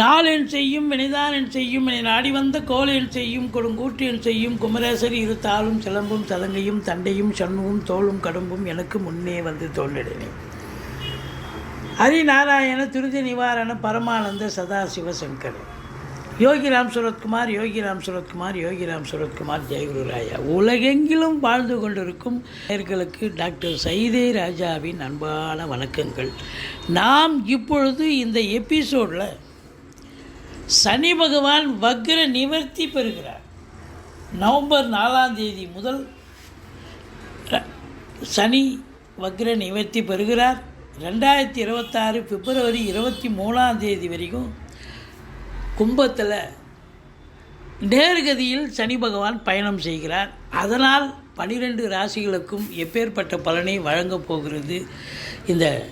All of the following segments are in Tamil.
நாளென் செய்யும் வினைதானென் செய்யும் என நாடி வந்த கோலென் செய்யும் கொடுங்கூற்றியன் செய்யும் குமரேசர் இரு தாளும் சிலம்பும் சலங்கையும் தண்டையும் சண்முகம் தோளும் கடும்பும் எனக்கு முன்னே வந்து தோன்றினேன் ஹரிநாராயண துரித நிவாரண பரமானந்த சதாசிவ சங்கர் யோகிராம் சுரத்குமார் யோகிராம் சுரத்குமார் யோகிராம் சுரத்குமார் ஜெயகுரு ராயா. உலகெங்கிலும் வாழ்ந்து கொண்டிருக்கும் நேர்களுக்கு டாக்டர் சைதே ராஜாவின் அன்பான வணக்கங்கள். நாம் இப்பொழுது இந்த எபிசோடில் சனி பகவான் வக்ர நிவர்த்தி பெறுகிறார். நவம்பர் நாலாம் தேதி முதல் ர- சனி வக்ர நிவர்த்தி பெறுகிறார். ரெண்டாயிரத்தி இருபத்தாறு பிப்ரவரி இருபத்தி மூணாம் தேதி வரைக்கும் கும்பத்தில் நேர்கதியில் சனி பகவான் பயணம் செய்கிறார். அதனால் பனிரெண்டு ராசிகளுக்கும் எப்பேற்பட்ட பலனை வழங்கப் போகிறது. இந்த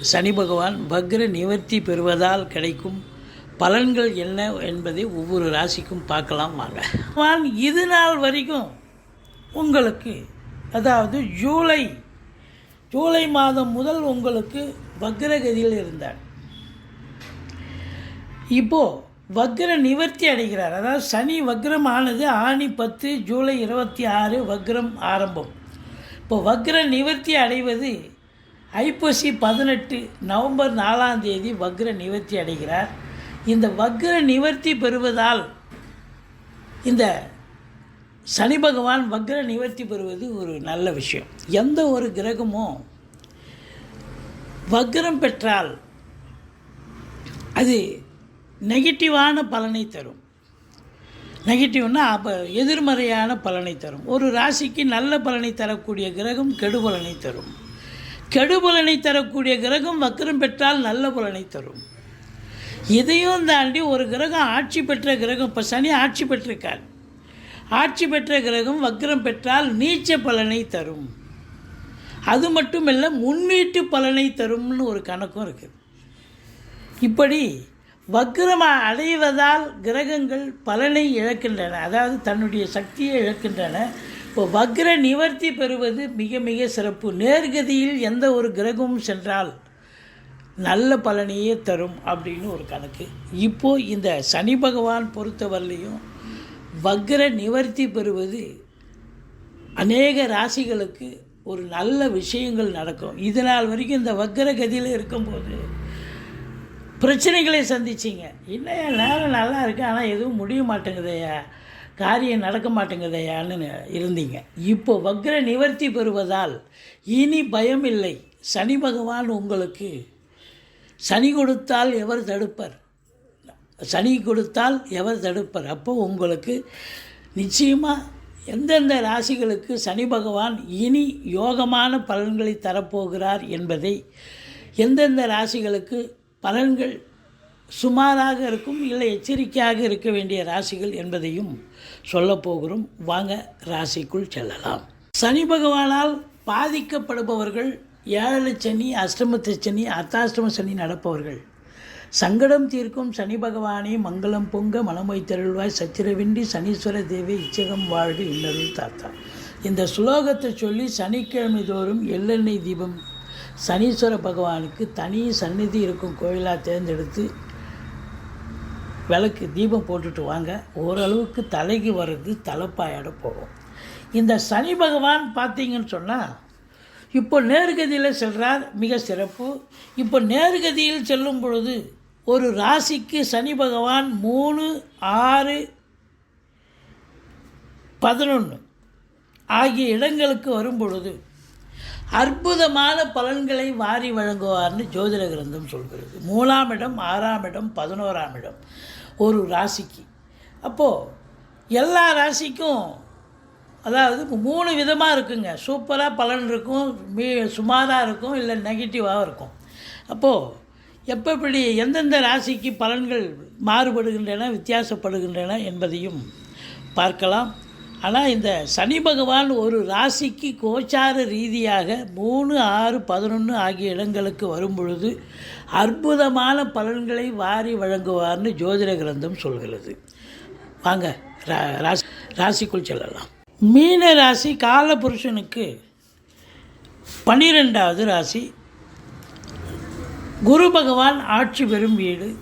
சனி பகவான் வக்ர நிவர்த்தி பெறுவதால் கிடைக்கும் பலன்கள் என்ன என்பதை ஒவ்வொரு ராசிக்கும் பார்க்கலாம் வாங்க. பகவான் இது நாள் வரைக்கும் உங்களுக்கு அதாவது ஜூலை ஜூலை மாதம் முதல் உங்களுக்கு வக்ரகதியில் இருந்தார். இப்போது வக்ர நிவர்த்தி அடைகிறார். அதாவது சனி வக்ரம் ஆனது ஆணி பத்து ஜூலை இருபத்தி ஆறு வக்ரம் ஆரம்பம். இப்போ வக்ர நிவர்த்தி அடைவது ஐப்பசி பதினெட்டு நவம்பர் நாலாம் தேதி வக்ர நிவர்த்தி அடைகிறார். இந்த வக்ர நிவர்த்தி பெறுவதால் இந்த சனி பகவான் வக்ர நிவர்த்தி பெறுவது ஒரு நல்ல விஷயம். எந்த ஒரு கிரகமும் வக்ரம் பெற்றால் அது நெகட்டிவான பலனை தரும். நெகட்டிவ்னா அப்போ எதிர்மறையான பலனை தரும். ஒரு ராசிக்கு நல்ல பலனை தரக்கூடிய கிரகம் கெடுபலனை தரும். கெடுபலனை தரக்கூடிய கிரகம் வக்ரம் பெற்றால் நல்ல பலனை தரும். இதையும் தாண்டி ஒரு கிரகம் ஆட்சி பெற்ற கிரகம். இப்போ சனி ஆட்சி பெற்றிருக்கார். ஆட்சி பெற்ற கிரகம் வக்ரம் பெற்றால் நீச்ச பலனை தரும். அது மட்டுமல்ல முன்னீட்டு பலனை தரும்னு ஒரு கணக்கும் இருக்குது இப்படி வக்ரமாக அடைவதால் கிரகங்கள் பலனை இழக்கின்றன. அதாவது தன்னுடைய சக்தியை இழக்கின்றன. இப்போ வக்ர நிவர்த்தி பெறுவது மிக மிக சிறப்பு. நேர்கதியில் எந்த ஒரு கிரகமும் சென்றால் நல்ல பலனையே தரும் அப்படின்னு ஒரு கணக்கு. இப்போது இந்த சனி பகவான் பொறுத்தவரையிலையும் வக்ர நிவர்த்தி பெறுவது அநேக ராசிகளுக்கு ஒரு நல்ல விஷயங்கள் நடக்கும். இது நாள் வரைக்கும் இந்த வக்ர கதியில் இருக்கும்போது பிரச்சனைகளை சந்திச்சிங்க. என்னையா நேரம் நல்லா இருக்கு ஆனால் எதுவும் முடிய மாட்டேங்குதையா? காரியம் நடக்க மாட்டேங்குதையான்னு இருந்தீங்க. இப்போ வக்ர நிவர்த்தி பெறுவதால் இனி பயம் இல்லை சனி பகவான் உங்களுக்கு சனி கொடுத்தால் எவர் தடுப்பர்? சனி கொடுத்தால் எவர் தடுப்பர்? அப்போ உங்களுக்கு நிச்சயமாக எந்தெந்த ராசிகளுக்கு சனி பகவான் இனி யோகமான பலன்களை தரப்போகிறார் என்பதை எந்தெந்த ராசிகளுக்கு பலன்கள் சுமாராக இருக்கும் இல்லை எச்சரிக்கையாக இருக்க வேண்டிய ராசிகள் என்பதையும் சொல்லப்போகிறோம் வாங்க ராசிக்குள் செல்லலாம். சனி பகவானால் பாதிக்கப்படுபவர்கள் ஏழு சனி அஷ்டமத்து சனி அர்த்தாஷ்டம சனி நடப்பவர்கள். சங்கடம் தீர்க்கும் சனி பகவானே மங்களம் பொங்க மனமொய் தருள்வாய் சச்சிரவிண்டி சனீஸ்வர தேவி இச்சகம் வாழ்க இன்னருள் தாத்தா. இந்த சுலோகத்தை சொல்லி சனிக்கிழமை தோறும் எள்ளெண்ணெய் தீபம் சனீஸ்வர பகவானுக்கு தனி சந்நிதி இருக்கும் கோயிலாக தேர்ந்தெடுத்து விளக்கு தீபம் போட்டுட்டு வாங்க. ஓரளவுக்கு தலைக்கு வர்றது தலைப்பாயோட போகும் இந்த சனி பகவான் பார்த்தீங்கன்னு சொன்னால் இப்போ நேர்கதியில் செல்றார் மிக சிறப்பு. இப்போ நேர்கதியில் செல்லும் பொழுது ஒரு ராசிக்கு சனி பகவான் மூணு ஆறு பதினொன்று ஆகிய இடங்களுக்கு வரும் பொழுது அற்புதமான பலன்களை வாரி வழங்குவார்னு ஜோதிட கிரந்தம் சொல்கிறது. மூணாம் இடம் ஆறாம் இடம் பதினோராம் இடம் ஒரு ராசிக்கு. அப்போது எல்லா ராசிக்கும் அதாவது மூணு விதமாக இருக்குங்க. சூப்பராக பலன் இருக்கும் மீ சுமாராக இருக்கும் இல்லை நெகட்டிவாக இருக்கும். அப்போது எப்போ இப்படி எந்தெந்த ராசிக்கு பலன்கள் மாறுபடுகின்றன வித்தியாசப்படுகின்றன என்பதையும் பார்க்கலாம். ஆனால் இந்த சனி பகவான் ஒரு ராசிக்கு கோச்சார ரீதியாக மூணு ஆறு பதினொன்று ஆகிய இடங்களுக்கு வரும் பொழுது அற்புதமான பலன்களை வாரி வழங்குவார்னு ஜோதிட கிரந்தம் சொல்கிறது. வாங்க ரா- ராசி ராசிக்குள் செல்லலாம். மீன ராசி காலபுருஷனுக்கு பன்னிரெண்டாவது ராசி. குரு பகவான் ஆட்சி பெறும் வீடு.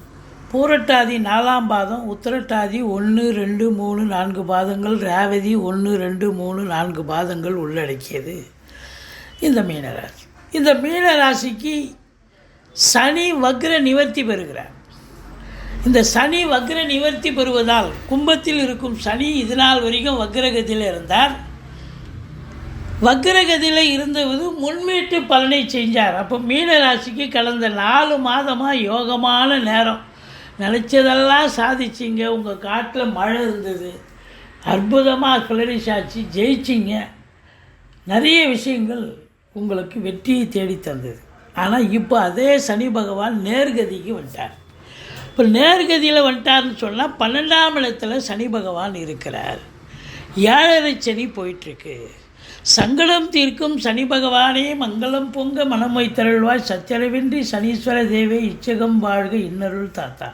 பூரட்டாதி நாலாம் பாதம் உத்திரட்டாதி ஒன்று ரெண்டு மூணு நான்கு பாதங்கள் ரேவதி ஒன்று ரெண்டு மூணு நான்கு பாதங்கள் உள்ளடக்கியது. இந்த மீனராசி. இந்த மீனராசிக்கு சனி வக்ர நிவர்த்தி பெறுகிறார். இந்த சனி வக்ர நிவர்த்தி பெறுவதால் கும்பத்தில் இருக்கும் சனி இதனால் வரைக்கும் வக்ரகத்தில் இருந்தார். வக்ரகதியில் இருந்தவது முன்மீட்டு பலனை செஞ்சார். அப்போ மீனராசிக்கு கடந்த நாலு மாதமாக யோகமான நேரம். நினச்சதெல்லாம் சாதிச்சிங்க. உங்கள் காட்டில் மழை இருந்தது. அற்புதமாக கிளரிஷ் ஆச்சு ஜெயிச்சிங்க. நிறைய விஷயங்கள் உங்களுக்கு வெற்றியை தேடி தந்தது ஆனால் இப்போ அதே சனி பகவான் நேர்கதிக்கு வந்துட்டார். இப்போ நேர்கதியில் வந்துட்டார்னு சொன்னால் பன்னெண்டாம் இடத்துல சனி பகவான் இருக்கிறார். ஏழரை சனி போயிட்டுருக்கு. சங்கடம் தீர்க்கும் சனி பகவானே மங்களம் பொங்க மனம் வைத்தருள்வாய். சத்தியரவின்றி சனீஸ்வர தேவே இச்சகம் வாழ்க இன்னருள் தாத்தா.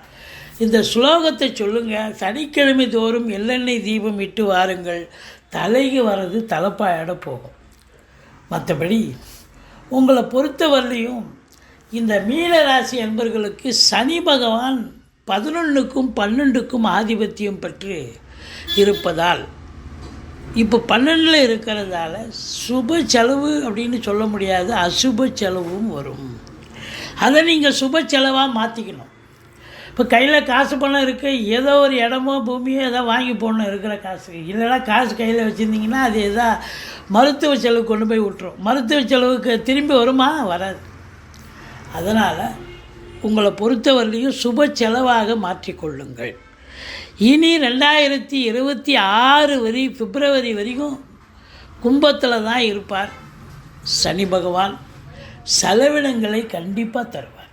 இந்த ஸ்லோகத்தை சொல்லுங்கள் சனிக்கிழமை தோறும் எள்ளெண்ணெய் தீபம் இட்டு வாருங்கள். தலைக்கு வர்றது தலைப்பாயிட போகும். மற்றபடி உங்களை பொறுத்தவரையிலையும் இந்த மீனராசி என்பர்களுக்கு சனி பகவான் பதினொன்றுக்கும் பன்னெண்டுக்கும் ஆதிபத்தியம் பெற்று இருப்பதால் இப்போ பன்னெண்டில் இருக்கிறதால சுப செலவு அப்படின்னு சொல்ல முடியாது அசுப செலவும் வரும். அதை நீங்கள் சுப செலவாக மாற்றிக்கணும் இப்போ கையில் காசு பணம் இருக்கு ஏதோ ஒரு இடமோ பூமியோ ஏதோ வாங்கி போடணும் இருக்கிற காசு. இல்லைனா காசு கையில் வச்சுருந்தீங்கன்னா அது எதா மருத்துவ செலவு கொண்டு போய் விட்டுரும். மருத்துவ செலவுக்கு திரும்பி வருமா? வராது. அதனால் உங்களை பொறுத்தவரையிலையும் சுப செலவாக மாற்றிக்கொள்ளுங்கள். இனி ரெண்டாயிரத்தி இருபத்தி ஆறு வரை பிப்ரவரி வரைக்கும் கும்பத்தில் தான் இருப்பார். சனி பகவான் செலவினங்களை கண்டிப்பாக தருவார்.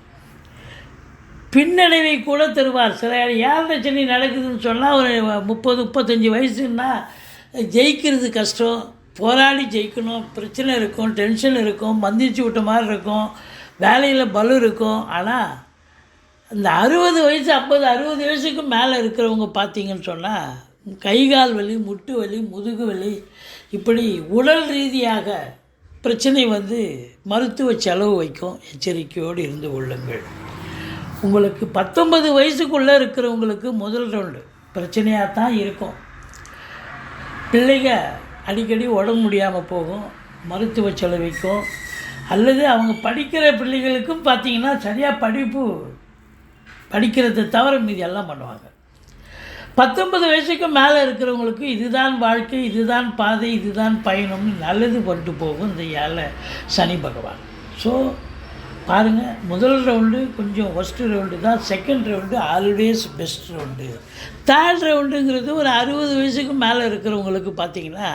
பின்னடைவை கூட தருவார். சில ஏழரை சனி நடக்குதுன்னு சொன்னால் ஒரு முப்பது முப்பத்தஞ்சு வயசுன்னா ஜெயிக்கிறது கஷ்டம். போராடி ஜெயிக்கணும். பிரச்சனை இருக்கும் டென்ஷன் இருக்கும். மந்திச்சு விட்ட மாதிரி இருக்கும். வேலையில் பலு இருக்கும். ஆனால் இந்த அறுபது வயசு ஐம்பது அறுபது வயசுக்கு மேலே இருக்கிறவங்க பார்த்தீங்கன்னு சொன்னால் கை கால் வலி முட்டு வலி முதுகு வலி இப்படி உடல் ரீதியாக பிரச்சனை வந்து மருத்துவ செலவு வைக்கும். எச்சரிக்கையோடு இருந்து கொள்ளுங்கள். உங்களுக்கு பத்தொன்பது வயசுக்குள்ளே இருக்கிறவங்களுக்கு முதல் ரவுண்டு பிரச்சனையாக தான் இருக்கும். பிள்ளைங்க அடிக்கடி உடம்பு முடியாமல் போகும். மருத்துவ செலவிக்கும் அல்லது அவங்க படிக்கிற பிள்ளைகளுக்கும் பார்த்தீங்கன்னா சரியாக படிப்பு படிக்கிறத தவிர மீதி எல்லாம் பண்ணுவாங்க. பத்தொன்பது வயசுக்கு மேலே இருக்கிறவங்களுக்கு இதுதான் வாழ்க்கை இதுதான் பாதை இதுதான் பயணம்னு நல்லது கொண்டு போகும் இந்த ஏழை சனி பகவான். ஸோ பாருங்கள் முதல் ரவுண்டு கொஞ்சம் ஃபஸ்ட்டு ரவுண்டு தான் second round always best round third ரவுண்டுங்கிறது ஒரு அறுபது வயசுக்கு மேலே இருக்கிறவங்களுக்கு பார்த்தீங்கன்னா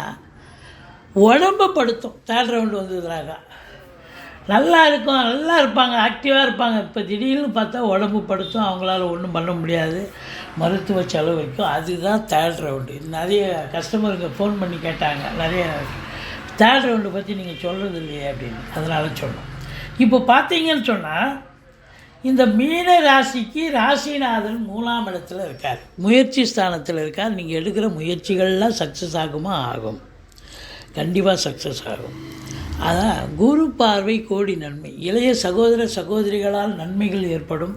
உடம்பை படுத்தும். தேர்ட் ரவுண்டு வந்ததுனாக நல்லா இருக்கும் நல்லா இருப்பாங்க ஆக்டிவாக இருப்பாங்க. இப்போ திடீர்னு பார்த்தா உடம்பு படுத்தும் அவங்களால ஒன்றும் பண்ண முடியாது. மருத்துவ செலவு வைக்கும். அதுதான் தேர்ட் ரவுண்டு நிறைய கஸ்டமருங்க ஃபோன் பண்ணி கேட்டாங்க. நிறைய தேர்ட் ரவுண்டு பற்றி நீங்கள் சொல்கிறது இல்லையே அப்படின்னு. அதனால் சொன்னோம். இப்போ பார்த்தீங்கன்னு சொன்னால் இந்த மீன ராசிக்கு ராசிநாதன் மூணாம் இடத்துல இருக்கார். முயற்சி ஸ்தானத்தில் இருக்கார். நீங்கள் எடுக்கிற முயற்சிகள்லாம் சக்ஸஸ் ஆகுமா? ஆகும். கண்டிப்பாக சக்ஸஸ் ஆகும். அதான் குரு பார்வை கோடி நன்மை. இளைய சகோதர சகோதரிகளால் நன்மைகள் ஏற்படும்.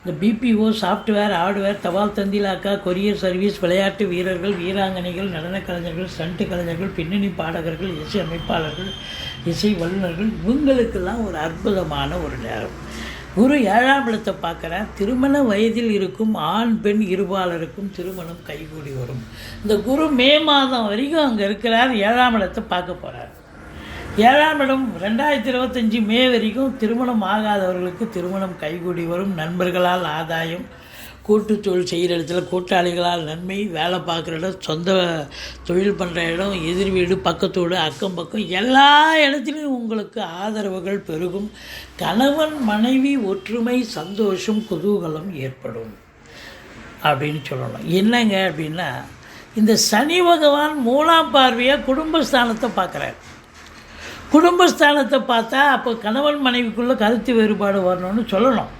இந்த பிபிஓ சாஃப்ட்வேர் ஹார்ட்வேர் தபால் தந்திலாக்கா கொரியர் சர்வீஸ் விளையாட்டு வீரர்கள் வீராங்கனைகள் நடன கலைஞர்கள் ஸ்டண்ட் கலைஞர்கள் பின்னணி பாடகர்கள் இசை அமைப்பாளர்கள் இசை வல்லுநர்கள் இவங்களுக்கெல்லாம் ஒரு அற்புதமான ஒரு நேரம். குரு ஏழாம் இடத்தை பார்க்குறேன் திருமண வயதில் இருக்கும் ஆண் பெண் இருபாலருக்கும் திருமணம் கைகூடி வரும். இந்த குரு மே மாதம் வரைக்கும் அங்கே இருக்கிறார். ஏழாம் இடத்தை பார்க்க போகிறார் ஏழாம் இடம் ரெண்டாயிரத்தி இருபத்தஞ்சி மே வரைக்கும் திருமணம் ஆகாதவர்களுக்கு திருமணம் கைகூடி வரும் நண்பர்களால் ஆதாயம் கூட்டு தொழில் செய்கிற இடத்துல கூட்டாளிகளால் நன்மை வேலை பார்க்குற இடம் சொந்த தொழில் பண்ணுற இடம் எதிர் வீடு பக்கத்து வீடு அக்கம் பக்கம் எல்லா இடத்துலையும் உங்களுக்கு ஆதரவுகள் பெருகும். கணவன் மனைவி ஒற்றுமை சந்தோஷம் குதூகலம் ஏற்படும் அப்படின்னு சொல்லணும். என்னங்க அப்படின்னா இந்த சனி பகவான் மூணாம் பார்வையாக குடும்பஸ்தானத்தை பார்க்குறாரு. குடும்பஸ்தானத்தை பார்த்தா அப்போ கணவன் மனைவிக்குள்ளே கருத்து வேறுபாடு வரணும்னு சொல்லணும்.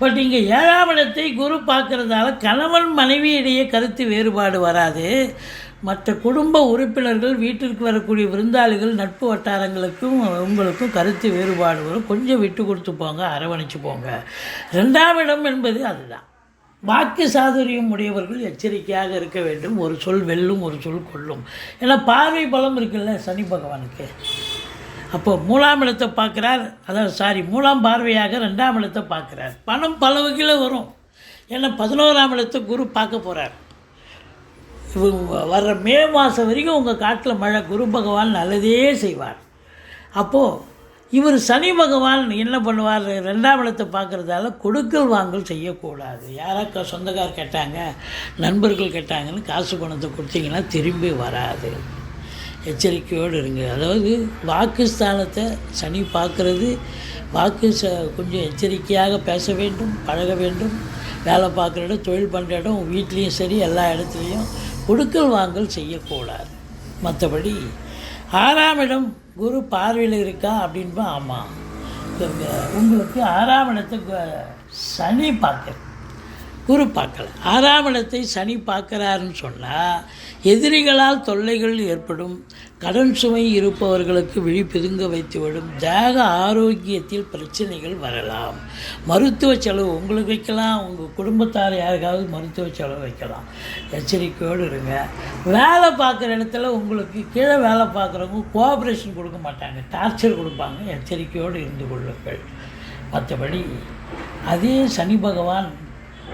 பட் இங்கே ஏழாம் இடத்தை குரு பார்க்குறதால கணவன் மனைவியிடையே கருத்து வேறுபாடு வராது. மற்ற குடும்ப உறுப்பினர்கள் வீட்டிற்கு வரக்கூடிய விருந்தாளிகள் நட்பு வட்டாரங்களுக்கும் உங்களுக்கும் கருத்து வேறுபாடு வரும். கொஞ்சம் விட்டு கொடுத்து போங்க அரவணைச்சு போங்க. ரெண்டாம் இடம் என்பது அதுதான். வாக்கு சாதுரியம் உடையவர்கள் எச்சரிக்கையாக இருக்க வேண்டும். ஒரு சொல் வெல்லும் ஒரு சொல் கொல்லும் ஏன்னா பார்வை பலம் இருக்குல்ல சனி பகவானுக்கு. அப்போ மூலாம் இடத்தை பார்க்குறார். அதாவது சாரி மூலாம் பார்வையாக ரெண்டாம் இடத்தை பார்க்குறார். பணம் பல வகையில் வரும். ஏன்னா பதினோராம் இடத்தை குரு பார்க்க போகிறார் இவங்க வர்ற மே மாதம் வரைக்கும் உங்கள் காட்டில் மழை குரு பகவான் நல்லதே செய்வார். அப்போது இவர் சனி பகவான் என்ன பண்ணுவார்? ரெண்டாம் இடத்தை பார்க்குறதால கொடுக்கல் வாங்கல் செய்யக்கூடாது. யாராக்கா சொந்தக்கார் கேட்டாங்க நண்பர்கள் கேட்டாங்கன்னு காசு பணத்தை கொடுத்தீங்கன்னா திரும்பி வராது. எச்சரிக்கையோடு இருங்க. அதாவது வாக்குஸ்தானத்தை சனி பார்க்குறது. வாக்கு ச கொஞ்சம் எச்சரிக்கையாக பேச வேண்டும் பழக வேண்டும். வேலை பார்க்குற இடம் தொழில் பண்ணுற இடம் வீட்லேயும் சரி எல்லா இடத்துலையும் கொடுக்கல் வாங்கல் செய்யக்கூடாது. மற்றபடி ஆறாம் இடம் குரு பார்வையில் இருக்கா அப்படின்பா ஆமாம் உங்களுக்கு ஆறாம் இடத்தை சனி பார்க்குறது. குரு பார்க்கல. ஆறாம் இடத்தை சனி பார்க்குறாருன்னு சொன்னால் எதிரிகளால் தொல்லைகள் ஏற்படும் கடன் சுமை இருப்பவர்களுக்கு விழி பிதுங்க வைத்துவிடும் தேக ஆரோக்கியத்தில் பிரச்சனைகள் வரலாம். மருத்துவ செலவு உங்களுக்கு வைக்கலாம் உங்கள் குடும்பத்தார் யாருக்காவது மருத்துவ செலவு வைக்கலாம். எச்சரிக்கையோடு இருங்க. வேலை பார்க்குற இடத்துல உங்களுக்கு கீழே வேலை பார்க்குறவங்க கோஆப்ரேஷன் கொடுக்க மாட்டாங்க டார்ச்சர் கொடுப்பாங்க. எச்சரிக்கையோடு இருந்து கொள்ளுங்கள். மற்றபடி அதே சனி பகவான்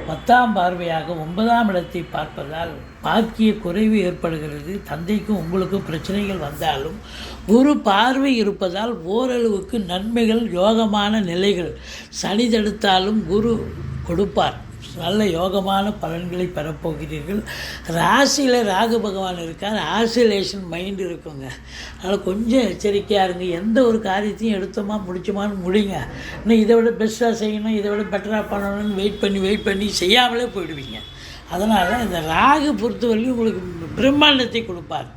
பத்தாம் பார்வையாக ஒன்பதாம் இடத்தை பார்ப்பதால் பாக்கிய குறைவு ஏற்படுகிறது. தந்தைக்கும் உங்களுக்கும் பிரச்சனைகள் வந்தாலும் குரு பார்வை இருப்பதால் ஓரளவுக்கு நன்மைகள் யோகமான நிலைகள் சனி தடுத்தாலும் குரு கொடுப்பார். நல்ல யோகமான பலன்களை பெறப்போகிறீர்கள். ராசியில் ராகு பகவான் இருக்கார். ஆசிலேஷன் மைண்ட் இருக்குங்க. அதனால் கொஞ்சம் எச்சரிக்கையாக இருங்க. எந்த ஒரு காரியத்தையும் எடுத்தோமா முடிச்சோமான்னு முடிங்க. இன்னும் இதை விட பெஸ்ட்டாக செய்யணும் இதை விட பெட்டராக பண்ணணும்னு வெயிட் பண்ணி வெயிட் பண்ணி செய்யாமலே போயிடுவீங்க. அதனால் இந்த ராகு பொறுத்தவரைக்கும் உங்களுக்கு பிரம்மாண்டத்தை கொடுப்பார்.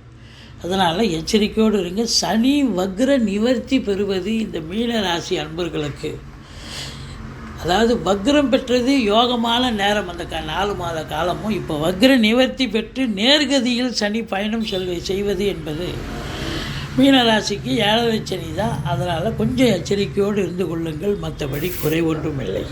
அதனால் எச்சரிக்கையோடு இருங்க. சனி வக்ர நிவர்த்தி பெறுவது இந்த மீன ராசி அன்பர்களுக்கு. அதாவது வக்ரம் பெற்றது யோகமான நேரம். அந்த க நாலு மாத காலமும் இப்போ வக்ர நிவர்த்தி பெற்று நேர்கதியில் சனி பயணம் செல்வ செய்வது என்பது மீனராசிக்கு ஏழரை சனி தான் அதனால் கொஞ்சம் எச்சரிக்கையோடு இருந்து கொள்ளுங்கள். மற்றபடி குறை ஒன்றும் இல்லை.